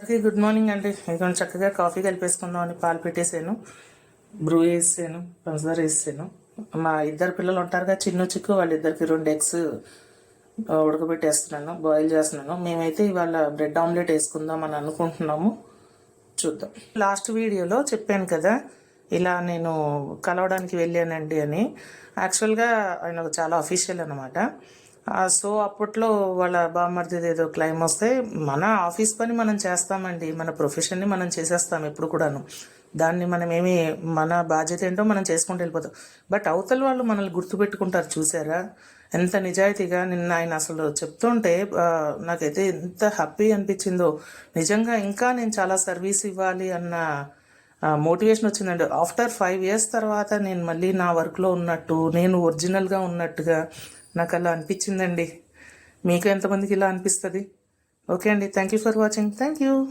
అందరికీ good morning అండి. ఇదిగోండి చక్కగా కాఫీ కలిపేసుకుందాం అని పాలు పెట్టేసాను బ్రూ వేసాను పంచదార వేసాను మా ఇద్దరు పిల్లలు ఉంటారుగా చిన్న చిక్కు వాళ్ళిద్దరికి రెండు ఎగ్స్ ఉడకబెట్టేస్తున్నాను బాయిల్ చేస్తున్నాను. మేమైతే ఇవాళ బ్రెడ్ ఆమ్లెట్ వేసుకుందాం అని అనుకుంటున్నాము. చూద్దాం. లాస్ట్ వీడియోలో చెప్పాను కదా ఇలా నేను కలవడానికి వెళ్ళానండి అని. యాక్చువల్గా ఆయన చాలా అఫీషియల్ అనమాట సో అప్పట్లో వాళ్ళ బామ్మర్దిది ఏదో క్లైమ్ వస్తే మన ఆఫీస్ పని మనం చేస్తామండి మన ప్రొఫెషన్ని మనం చేసేస్తాం ఎప్పుడు కూడాను. దాన్ని మనం ఏమి మన బాధ్యత ఏంటో మనం చేసుకుంటూ వెళ్ళిపోతాం. బట్ అవతల వాళ్ళు మనల్ని గుర్తుపెట్టుకుంటారు చూసారా? ఎంత నిజాయితీగా నిన్న ఆయన అసలు చెప్తుంటే నాకైతే ఎంత హ్యాపీ అనిపించిందో. నిజంగా ఇంకా నేను చాలా సర్వీస్ ఇవ్వాలి అన్న మోటివేషన్ వచ్చిందండి. ఆఫ్టర్ ఫైవ్ ఇయర్స్ తర్వాత నేను మళ్ళీ నా వర్క్లో ఉన్నట్టు నేను ఒరిజినల్గా ఉన్నట్టుగా నాకు అలా అనిపించిందండి. మీకు ఎంతమందికి ఇలా అనిపిస్తుంది? ఓకే అండి. Thank you for watching. Thank you